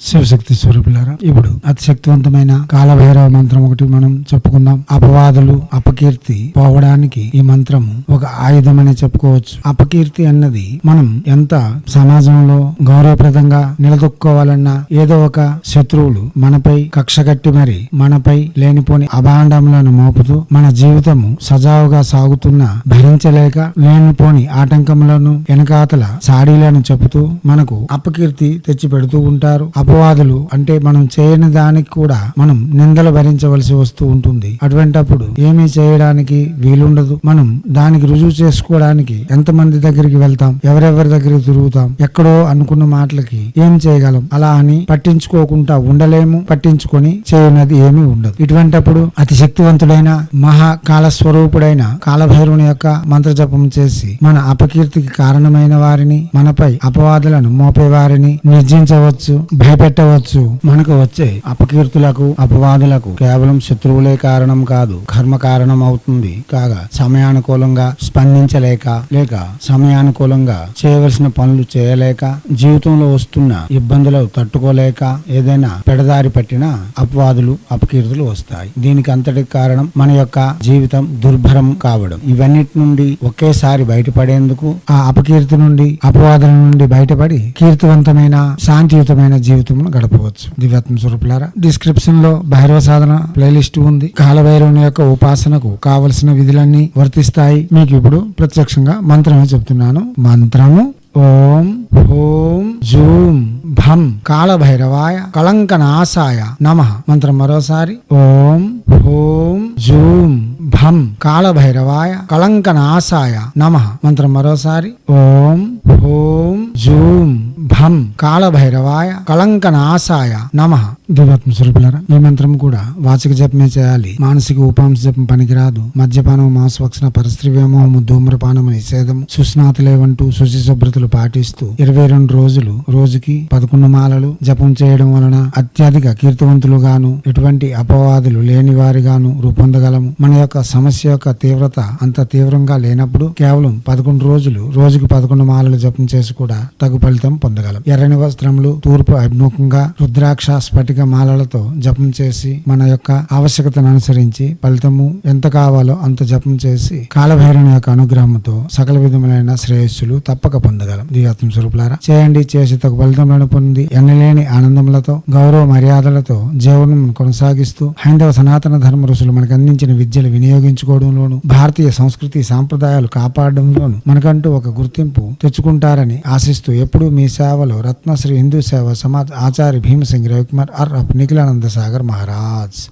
శివశక్తి స్వరూపులారా ఇప్పుడు అతి శక్తివంతమైన కాలభైరవ మంత్రం ఒకటి మనం చెప్పుకుందాం. అపవాదులు అపకీర్తి పోవడానికి ఈ మంత్రము ఒక ఆయుధం అని చెప్పుకోవచ్చు. అపకీర్తి అన్నది మనం ఎంత సమాజంలో గౌరవప్రదంగా నిలదొక్కోవాలన్నా ఏదో ఒక శత్రువులు మనపై కక్ష కట్టి మరి మనపై లేనిపోని అభాండములను మోపుతూ మన జీవితము సజావుగా సాగుతున్న భరించలేక లేనిపోని ఆటంకములను వెనకాతల సాడీలను చెబుతూ మనకు అపకీర్తి తెచ్చి పెడుతూ ఉంటారు. అపవాదులు అంటే మనం చేయని దానికి కూడా మనం నిందలు భరించవలసి వస్తూ ఉంటుంది. అటువంటప్పుడు ఏమీ చేయడానికి వీలుండదు. మనం దానికి రుజువు చేసుకోవడానికి ఎంతమంది దగ్గరికి వెళ్తాం? ఎవరెవరి దగ్గరికి తిరుగుతాం? ఎక్కడో అనుకున్న మాటలకి ఏం చేయగలం? అలా అని పట్టించుకోకుండా ఉండలేము. పట్టించుకొని చేయనది ఏమీ ఉండదు. ఇటువంటప్పుడు అతి శక్తివంతుడైన మహా కాల స్వరూపుడైన యొక్క మంత్ర జపం చేసి మన అపకీర్తికి కారణమైన వారిని మనపై అపవాదులను మోపే వారిని నిర్జించవచ్చు. భయపెట్టవచ్చు మనకు వచ్చే అపకీర్తులకు అపవాదులకు కేవలం శత్రువులే కారణం కాదు కర్మ కారణం అవుతుంది. కాగా సమయానుకూలంగా స్పందించలేక లేక సమయానుకూలంగా చేయవలసిన పనులు చేయలేక జీవితంలో వస్తున్న ఇబ్బందులు తట్టుకోలేక ఏదైనా పెడదారి పట్టిన అపవాదులు అపకీర్తులు వస్తాయి. దీనికి అంతటికి కారణం మన యొక్క జీవితం దుర్భరం కావడం. ఇవన్నిటి నుండి ఒకేసారి బయటపడేందుకు ఆ అపకీర్తి నుండి అపవాదుల నుండి బయటపడి కీర్తివంతమైన శాంతియుతమైన జీవితం గడపవచ్చు. దివ్యాత్మ స్వరూపులారా డిస్క్రిప్షన్లో భైరవ సాధన ప్లేలిస్ట్ ఉంది. కాలభైరవుని యొక్క ఉపాసనకు కావలసిన విధులన్నీ వర్తిస్తాయి. మీకు ఇప్పుడు ప్రత్యక్షంగా మంత్రమే చెప్తున్నాను. మంత్రము ఓం ఓం జూం భం కాళభైరవాయ కళంకనాశాయ నమ. మంత్రం మరోసారి. ఓం హోం జూం భం కాళభైరవాయ కళంకనాశాయ నమ. మంత్రం మరోసారి. ఓం హోం జూం భం కాళభైరవాయ కళంకనాశాయ నమ. దివాత్మ స్వరూపులరా ఈ మంత్రం కూడా వాచక జపమే చేయాలి. మానసిక ఉపాంశ జపం పనికిరాదు. మద్యపానం మాంసభక్షణ పరిస్త్రీ వ్యామోహము ధూమ్రపానము నిషేధం సుస్నాతులేవంటూ శుచి శుభ్రతలు పాటిస్తూ ఇరవై రెండు రోజులు రోజుకి పదకొండు మాలలు జపం చేయడం వలన అత్యధిక కీర్తివంతులుగాను ఎటువంటి అపవాదులు లేని వారిగాను రూపొందగలము. మన యొక్క సమస్య యొక్క తీవ్రత అంత తీవ్రంగా లేనప్పుడు కేవలం పదకొండు రోజులు రోజుకి పదకొండు మాలలు జపం చేసి కూడా తగు ఫలితం పొందగలం. ఎర్రని వస్త్రములు తూర్పు అభిముఖంగా రుద్రాక్ష స్ఫటిక మాలలతో జపం చేసి మన యొక్క ఆవశ్యకతను అనుసరించి ఫలితము ఎంత కావాలో అంత జపం చేసి కాలభైరుని యొక్క అనుగ్రహంతో సకల విధములైన శ్రేయస్సులు తప్పక పొందగలం. దివ్యాత్మ స్వరూపులారా చేయండి చేసి తగు ఫలితములను పొంది ఎన్నలేని ఆనందములతో గౌరవ మర్యాదలతో జీవనం కొనసాగిస్తూ హైందవ సనాతన ధర్మ ఋషులు మనకు అందించిన విద్యలు వినియోగించుకోవడంలోను భారతీయ సంస్కృతి సాంప్రదాయాలు కాపాడడంలోను మనకంటూ ఒక గుర్తింపు తెచ్చుకుంటారని ఆశిస్తూ ఎప్పుడూ మీ సేవలో రత్నశ్రీ హిందూ సేవ సమాజ్ ఆచార్య భీమసింగ్ రవికుమార్ पार निघल्यानंद सागर महाराज।